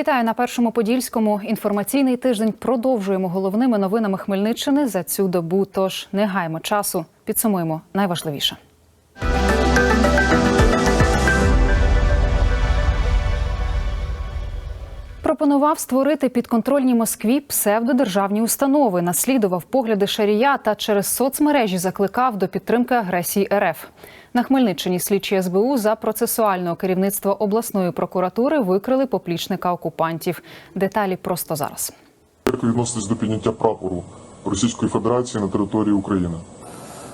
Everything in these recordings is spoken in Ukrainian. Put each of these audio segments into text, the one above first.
Вітаю на першому подільському. Інформаційний тиждень продовжуємо головними новинами Хмельниччини за цю добу. Тож не гаймо часу. Підсумуємо найважливіше. Пропонував створити підконтрольній Москві псевдодержавні установи, наслідував погляди Шарія та через соцмережі закликав до підтримки агресії РФ. На Хмельниччині слідчі СБУ за процесуального керівництва обласної прокуратури викрили поплічника окупантів. Деталі просто зараз. Як відноситись до підняття прапору Російської Федерації на території України?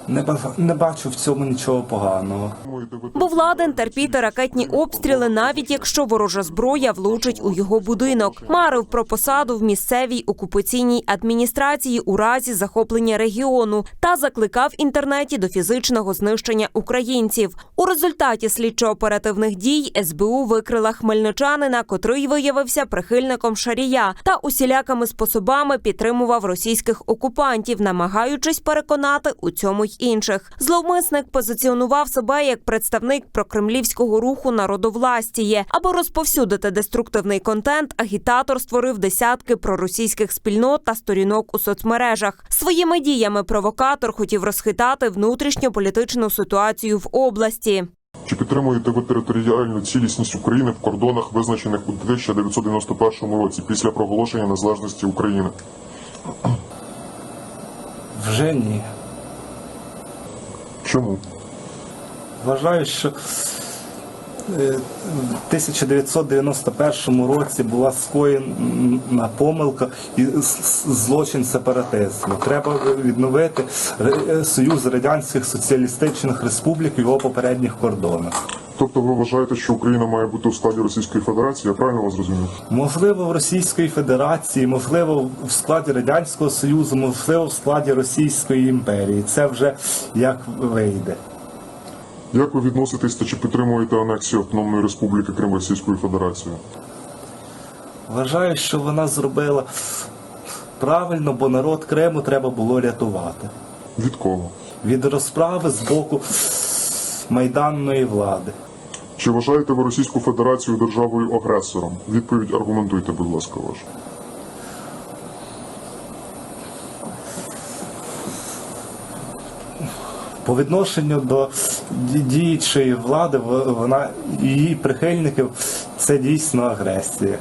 Не, ба- не бачу в цьому нічого поганого. Думаєте, ви Був ладен терпіти ракетні обстріли, навіть якщо ворожа зброя влучить у його будинок. Марив про посаду в місцевій окупаційній адміністрації у разі захоплення регіону та закликав інтернеті до фізичного знищення українців. У результаті слідчо-оперативних дій СБУ викрила хмельничанина, котрий виявився прихильником Шарія та усілякими способами підтримував російських окупантів, намагаючись переконати у цьому інших. Зловмисник позиціонував себе як представник прокремлівського руху народовластіє. Аби розповсюдити деструктивний контент, агітатор створив десятки проросійських спільнот та сторінок у соцмережах. Своїми діями провокатор хотів розхитати внутрішньополітичну ситуацію в області. чи підтримуєте ви територіальну цілісність України в кордонах, визначених у 1991 році після проголошення незалежності України? Вже ні. Чому? Вважаю, що е, в 1991 році була скоєна помилка і злочин сепаратизму. Треба відновити Союз Радянських Соціалістичних Республік в його попередніх кордонах. Тобто ви вважаєте, що Україна має бути у складі Російської Федерації? Я правильно вас зрозумів? Можливо, в Російської Федерації, можливо, в складі Радянського Союзу, можливо, в складі Російської імперії. Це вже як вийде. Як ви відноситесь та чи підтримуєте анексію Автономної Республіки Крим Російською Федерацією? Вважаю, що вона зробила правильно, бо народ Криму треба було рятувати Від кого? від розправи з боку майданної влади. Чи вважаєте ви Російську Федерацію державою агресором? Відповідь аргументуйте, будь ласка, вашу. По відношенню до діючої влади, вона її прихильників це дійсно агресія.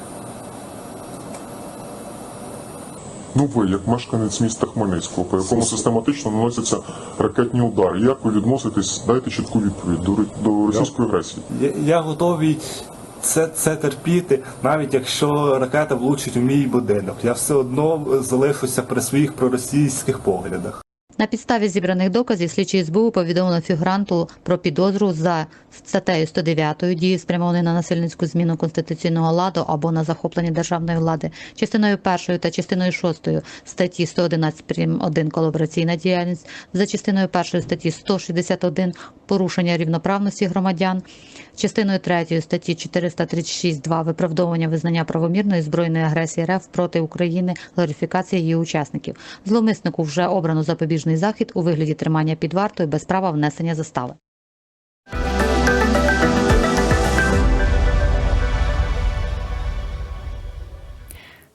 Ну ви, як мешканець міста Хмельницького, по якому систематично наносяться ракетні удари, як ви відноситесь? Дайте чітку відповідь до, до російської агресії. Я, я готовий це, це терпіти, навіть якщо ракета влучить у мій будинок. Я все одно залишуся при своїх проросійських поглядах. На підставі зібраних доказів слідчі СБУ повідомили фігуранту про підозру за статтею 109 дії спрямованої на насильницьку зміну конституційного ладу або на захоплення державної влади, частиною 1 та частиною 6 статті 111 прим. 1 колабораційна діяльність, за частиною першої статті 161 порушення рівноправності громадян, частиною третьої статті 436.2 виправдовування визнання правомірної збройної агресії РФ проти України, глорифікація її учасників. Зловмиснику вже обрано запобіжний захід у вигляді тримання під вартою без права внесення застави.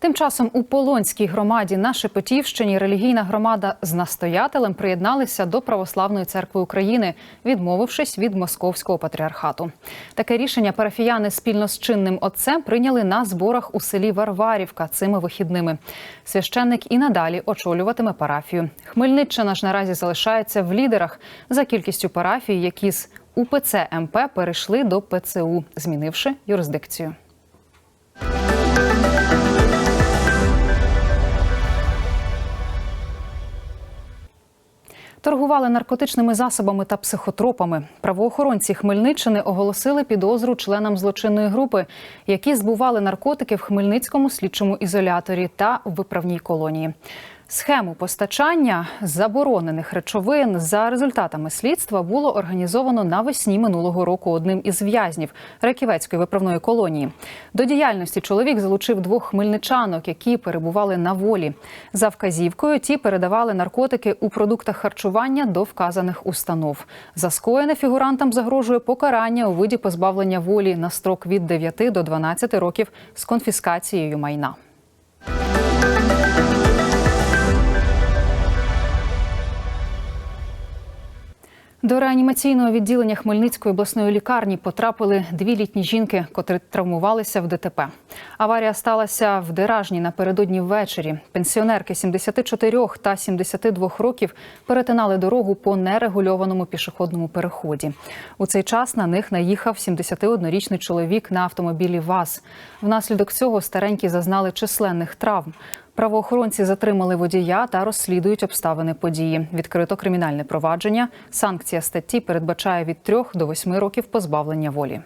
Тим часом у Полонській громаді на Шепетівщині релігійна громада з настоятелем приєдналися до Православної церкви України, відмовившись від московського патріархату. Таке рішення парафіяни спільно з чинним отцем прийняли на зборах у селі Варварівка цими вихідними. Священник і надалі очолюватиме парафію. Хмельниччина ж наразі залишається в лідерах за кількістю парафій, які з УПЦ МП перейшли до ПЦУ, змінивши юрисдикцію. Торгували наркотичними засобами та психотропами. Правоохоронці Хмельниччини оголосили підозру членам злочинної групи, які збували наркотики в Хмельницькому слідчому ізоляторі та виправній колонії. Схему постачання заборонених речовин за результатами слідства було організовано навесні минулого року одним із в'язнів Раківецької виправної колонії. До діяльності чоловік залучив двох хмельничанок, які перебували на волі. За вказівкою ті передавали наркотики у продуктах харчування до вказаних установ. За скоєне фігурантам загрожує покарання у виді позбавлення волі на строк від 9 до 12 років з конфіскацією майна. До реанімаційного відділення Хмельницької обласної лікарні потрапили дві літні жінки, котрі травмувалися в ДТП. Аварія сталася в Деражні напередодні ввечері. Пенсіонерки 74 та 72 років перетинали дорогу по нерегульованому пішохідному переході. У цей час на них наїхав 71-річний чоловік на автомобілі ВАЗ. Внаслідок цього старенькі зазнали численних травм. Правоохоронці затримали водія та розслідують обставини події. Відкрито кримінальне провадження. Санкція статті передбачає від 3 до 8 років позбавлення волі.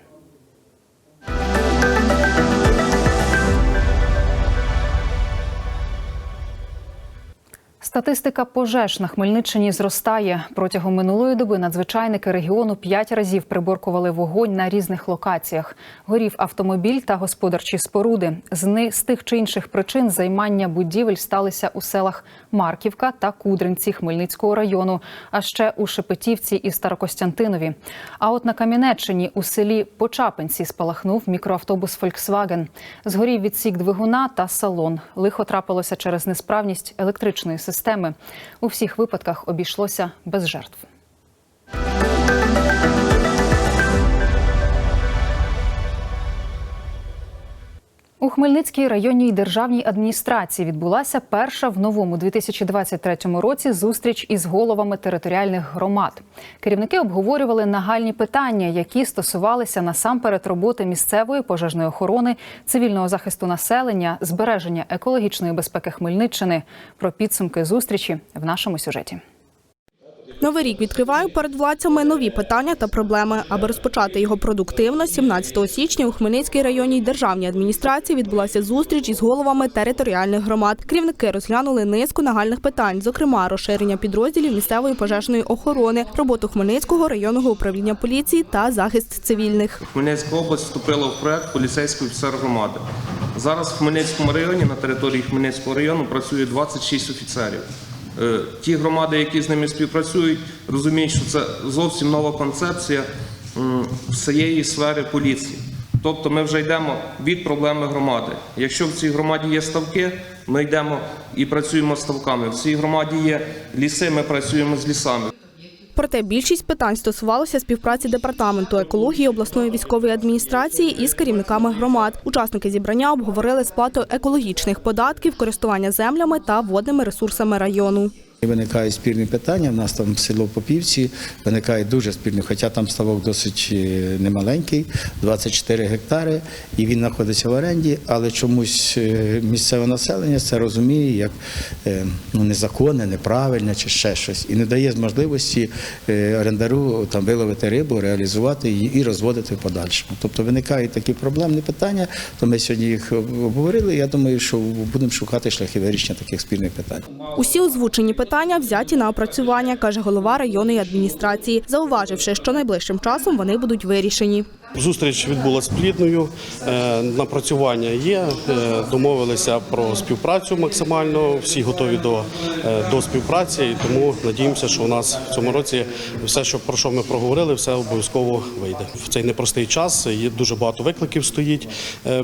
Статистика пожеж на Хмельниччині зростає. Протягом минулої доби надзвичайники регіону п'ять разів приборкували вогонь на різних локаціях. Горів автомобіль та господарчі споруди. З ни з тих чи інших причин займання будівель сталися у селах Марківка та Кудринці Хмельницького району, а ще у Шепетівці і Старокостянтинові. А от на Кам'янеччині у селі Почапинці спалахнув мікроавтобус Volkswagen. Згорів відсік двигуна та салон. Лихо трапилося через несправність електричної системи. У всіх випадках обійшлося без жертв. У Хмельницькій районній державній адміністрації відбулася перша в новому 2023 році зустріч із головами територіальних громад. Керівники обговорювали нагальні питання, які стосувалися насамперед роботи місцевої пожежної охорони, цивільного захисту населення, збереження екологічної безпеки Хмельниччини. Про підсумки зустрічі в нашому сюжеті. Новий рік відкриває перед владцями нові питання та проблеми. Аби розпочати його продуктивно, 17 січня у Хмельницькій районній державній адміністрації відбулася зустріч із головами територіальних громад. Керівники розглянули низку нагальних питань, зокрема розширення підрозділів місцевої пожежної охорони, роботу Хмельницького районного управління поліції та захист цивільних. Хмельницька область вступила в проект поліцейський офіцер громади. Зараз в Хмельницькому районі на території Хмельницького району працює 26 офіцерів. Е, Ті громади, які з ними співпрацюють, розуміють, що це зовсім нова концепція всієї сфери поліції. Тобто ми вже йдемо від проблеми громади. Якщо в цій громаді є ставки, ми йдемо і працюємо з ставками. В цій громаді є ліси, ми працюємо з лісами. Проте більшість питань стосувалося співпраці департаменту екології обласної військової адміністрації із керівниками громад. Учасники зібрання обговорили сплату екологічних податків, користування землями та водними ресурсами району. Виникають спірні питання. У нас там село Попівці виникає дуже спірні, хоча там ставок досить е, немаленький, 24 гектари, і він знаходиться в оренді, але чомусь е, місцеве населення це розуміє як е, ну, незаконне, неправильне чи ще щось, і не дає можливості орендару там виловити рибу, реалізувати її і розводити в подальшому. Тобто виникають такі проблемні питання, то ми сьогодні їх обговорили. Я думаю, що будемо шукати шляхи вирішення таких спільних питань. Усі озвучені питання взяті на опрацювання, каже голова районної адміністрації, зауваживши, що найближчим часом вони будуть вирішені. Зустріч відбулася плідною, е, напрацювання є. е, Домовилися про співпрацю максимально. Всі готові до, е, до співпраці, і тому надіємося, що у нас в цьому році все, що про що ми проговорили, все обов'язково вийде. В цей непростий час є дуже багато викликів стоїть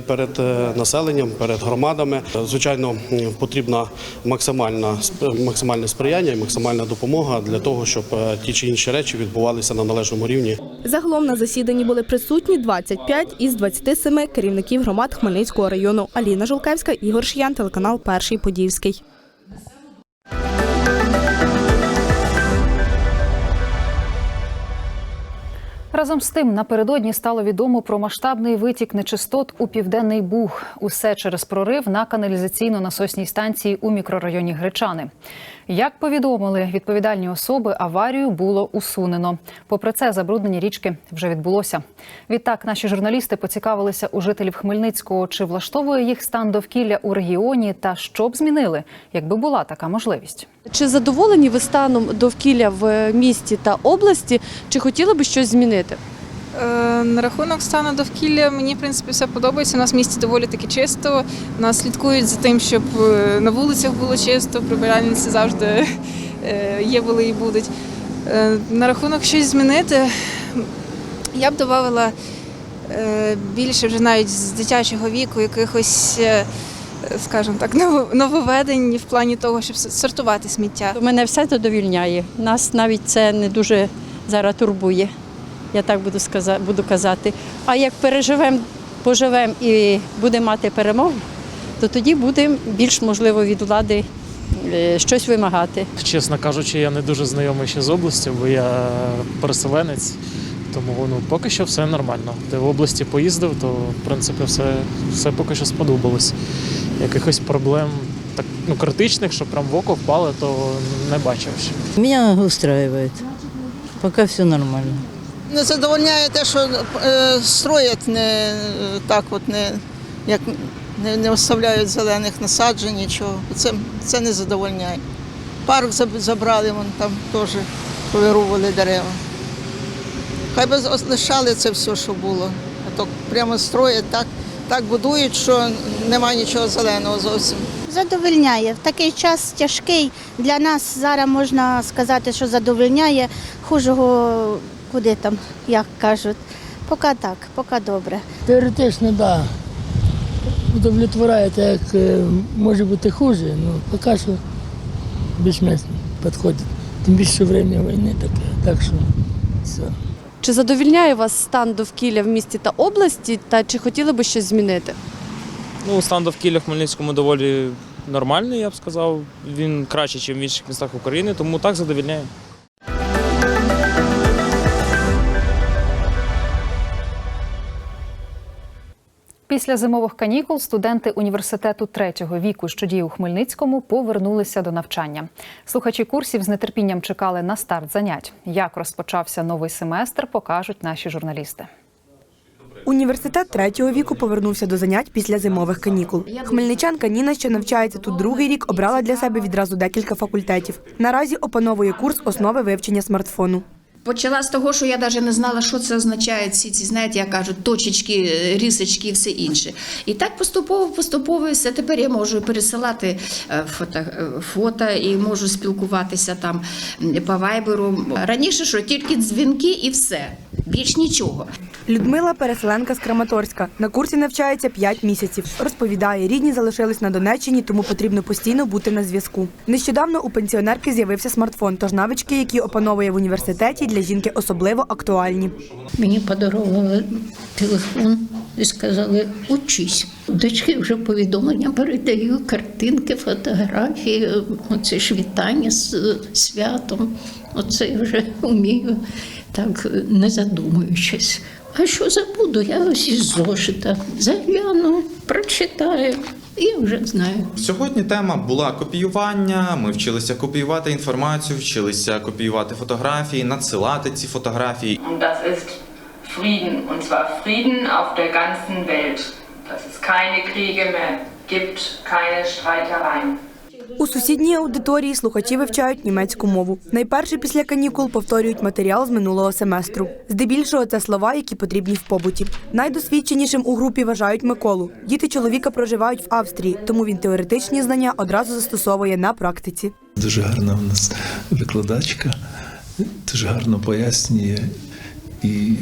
перед населенням, перед громадами. Звичайно, потрібна максимальна максимальне сприяння і максимальна допомога для того, щоб ті чи інші речі відбувалися на належному рівні. Загалом на засіданні були присутні 25 із 27 керівників громад Хмельницького району. Аліна Жолкевська, Ігор Шиян, телеканал Перший Подільський. Разом з тим, напередодні стало відомо про масштабний витік нечистот у південний Буг. Усе через прорив на каналізаційно-насосній станції у мікрорайоні Гречани. Як повідомили відповідальні особи, аварію було усунено. Попри це, забруднення річки вже відбулося. Відтак, наші журналісти поцікавилися у жителів Хмельницького, чи влаштовує їх стан довкілля у регіоні та що б змінили, якби була така можливість. Чи задоволені ви станом довкілля в місті та області? Чи хотіли би щось змінити? Е, На рахунок стану довкілля мені в принципі все подобається. У нас в місті доволі таки чисто. Нас слідкують за тим, щоб е, на вулицях було чисто, прибиральниці завжди е, є, були і будуть. На рахунок щось змінити, я б додавала більше вже навіть з дитячого віку якихось, скажімо так, ново- нововведень в плані того, щоб сортувати сміття. Мене все задовільняє. Нас навіть це не дуже зараз турбує. Я так буду сказати, буду казати. А як переживемо, поживемо і будемо мати перемогу, то тоді будемо більш можливо від влади е, щось вимагати. Чесно кажучи, я не дуже знайомий ще з областю, бо я переселенець. Тому ну, поки що все нормально. Де в області поїздив, то в принципі все, все поки що сподобалось. Якихось проблем так, ну, критичних, що прям в око впали, то не бачив ще. Мене устраивает. Поки все нормально. Не задовольняє те, що е, строять не так, от не як не, не оставляють зелених насаджень, нічого. Це, це не задовольняє. Парк забрали, вон там теж повирували дерева. Хай би з- лишали це все, що було. А то прямо строять так, так будують, що немає нічого зеленого зовсім. Задовольняє. В такий час тяжкий. Для нас зараз можна сказати, що задовольняє. Хужого куди там, як кажуть. Поки так, поки добре. Теоретично, так. Да. Удовлетворяє, як е, може бути хуже, ну поки що більш-менш підходить. Тим більше время війни таке. Так що все. Чи задовільняє вас стан довкілля в місті та області, та чи хотіли би щось змінити? Ну, стан довкілля в Хмельницькому доволі нормальний, я б сказав. Він краще, ніж в інших містах України, тому так задовільняє. Після зимових канікул студенти університету третього віку, що діє у Хмельницькому, повернулися до навчання. Слухачі курсів з нетерпінням чекали на старт занять. Як розпочався новий семестр, покажуть наші журналісти. Університет третього віку повернувся до занять після зимових канікул. Хмельничанка Ніна, що навчається тут другий рік, обрала для себе відразу декілька факультетів. Наразі опановує курс основи вивчення смартфону. Почала з того, що я навіть не знала, що це означає всі ці, знаєте, як кажуть, точечки, рисочки і все інше. І так поступово, поступово все. Тепер я можу пересилати е, фото, е, фото і можу спілкуватися там по вайберу. Раніше що тільки дзвінки і все, більш нічого. Людмила переселенка з Краматорська. На курсі навчається 5 місяців. Розповідає, рідні залишились на Донеччині, тому потрібно постійно бути на зв'язку. Нещодавно у пенсіонерки з'явився смартфон, тож навички, які опановує в університеті, для жінки особливо актуальні. Мені подарували телефон і сказали, учись. Дочки вже повідомлення передаю, картинки, фотографії, оце ж вітання з святом. Оце я вже вмію, так не задумуючись. А що забуду? Я ось із зошита загляну, прочитаю, і вже знаю. Сьогодні тема була копіювання. Ми вчилися копіювати інформацію, вчилися копіювати фотографії, надсилати ці фотографії. Und das ist Frieden, und zwar Frieden auf der ganzen Welt. Dass es keine Kriege mehr gibt, keine Streitereien. У сусідній аудиторії слухачі вивчають німецьку мову. Найперше після канікул повторюють матеріал з минулого семестру. Здебільшого це слова, які потрібні в побуті. Найдосвідченішим у групі вважають Миколу. Діти чоловіка проживають в Австрії, тому він теоретичні знання одразу застосовує на практиці. Дуже гарна у нас викладачка, дуже гарно пояснює. І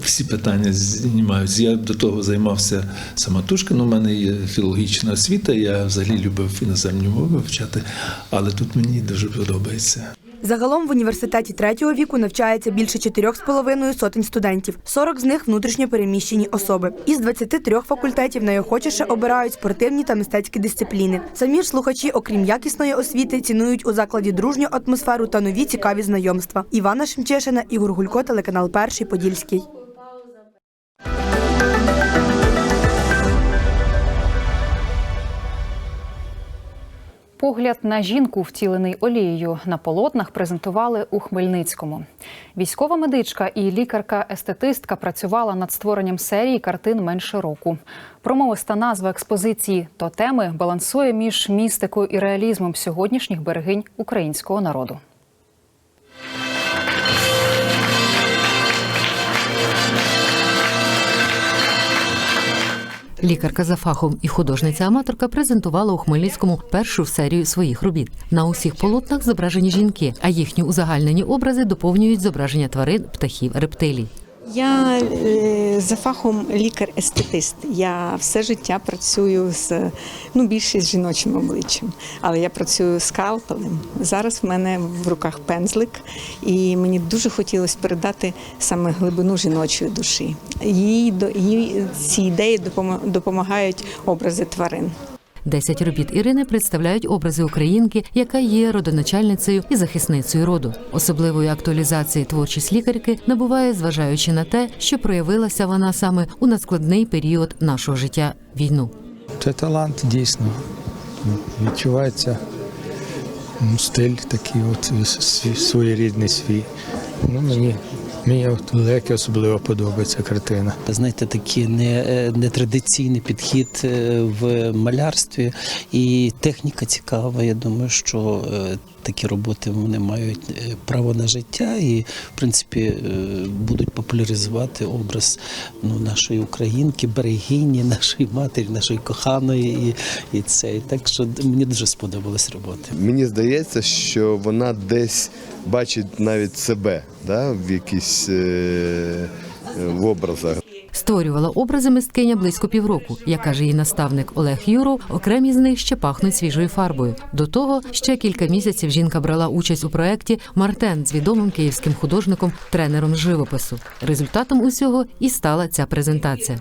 всі питання знімаються. Я до того займався самотужки, але у мене є філологічна освіта, я взагалі любив іноземні мови вивчати, але тут мені дуже подобається. Загалом в університеті третього віку навчається більше 4,5 сотень студентів. 40 з них внутрішньо переміщені особи. Із 23 факультетів найохочіше обирають спортивні та мистецькі дисципліни. Самі ж слухачі, окрім якісної освіти, цінують у закладі дружню атмосферу та нові цікаві знайомства. Івана Шемчешина, Ігор Гулько, телеканал Перший Подільський. Погляд на жінку, втілений олією, на полотнах презентували у Хмельницькому. Військова медичка і лікарка-естетистка працювала над створенням серії картин менше року. Промовиста назва експозиції «Тотеми» балансує між містикою і реалізмом сьогоднішніх берегинь українського народу. Лікарка за фахом і художниця-аматорка презентувала у Хмельницькому першу серію своїх робіт. На усіх полотнах зображені жінки, а їхні узагальнені образи доповнюють зображення тварин, птахів, рептилій. Я е, за фахом лікар-естетист. Я все життя працюю з ну більше з жіночим обличчям, але я працюю скалпелем. Зараз в мене в руках пензлик, і мені дуже хотілося передати саме глибину жіночої душі. Їй їй ці ідеї допомагають образи тварин. Десять робіт Ірини представляють образи українки, яка є родоначальницею і захисницею роду. Особливої актуалізації творчість лікарки набуває, зважаючи на те, що проявилася вона саме у надскладний період нашого життя війну. Це талант дійсно. Відчувається стиль такий, от с- своєрідний свій. Ну, мені, мені от легко особливо подобається картина. Знаєте, такий не, не нетрадиційний підхід е, в малярстві, і техніка цікава. Я думаю, що е, такі роботи вони мають е, право на життя і, в принципі, е, будуть популяризувати образ ну, нашої українки, берегині, нашої матері, нашої коханої. І, і це. І так що мені дуже сподобалась робота. Мені здається, що вона десь бачить навіть себе да, в якісь е, в образах. Створювала образи мисткиня близько півроку. Як каже її наставник Олег Юров, окремі з них ще пахнуть свіжою фарбою. До того ще кілька місяців жінка брала участь у проєкті Мартен з відомим київським художником, тренером з живопису. Результатом усього і стала ця презентація.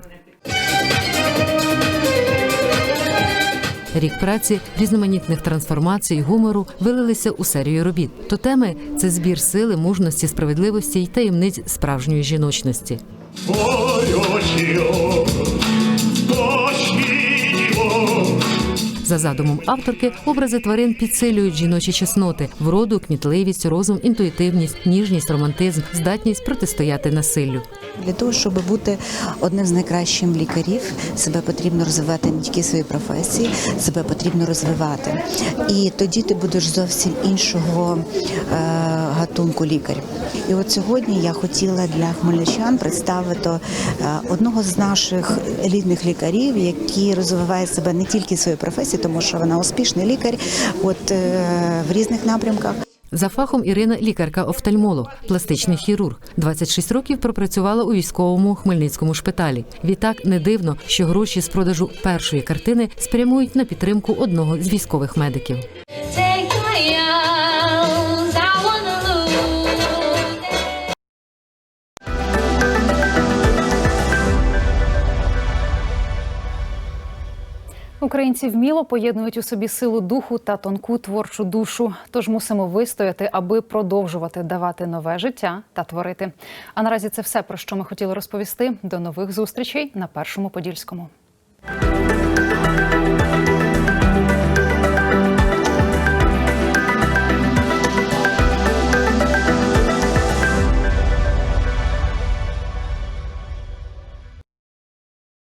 Рік праці, різноманітних трансформацій, гумору вилилися у серію робіт. Тотеми це збір сили, мужності, справедливості й таємниць справжньої жіночності. 我有酒 За задумом авторки, образи тварин підсилюють жіночі чесноти вроду, кмітливість, розум, інтуїтивність, ніжність, романтизм, здатність протистояти насиллю. Для того, щоб бути одним з найкращих лікарів, себе потрібно розвивати не тільки в своїй професії, себе потрібно розвивати. І тоді ти будеш зовсім іншого е, гатунку лікар. І от сьогодні я хотіла для хмельничан представити е, одного з наших елітних лікарів, який розвиває себе не тільки в своїй професії, тому що вона успішний лікар, от е, в різних напрямках. За фахом Ірина лікарка-офтальмолог, пластичний хірург. 26 років пропрацювала у військовому хмельницькому шпиталі. Відтак не дивно, що гроші з продажу першої картини спрямують на підтримку одного з військових медиків. Українці вміло поєднують у собі силу духу та тонку творчу душу. Тож мусимо вистояти, аби продовжувати давати нове життя та творити. А наразі це все про що ми хотіли розповісти. До нових зустрічей на першому подільському.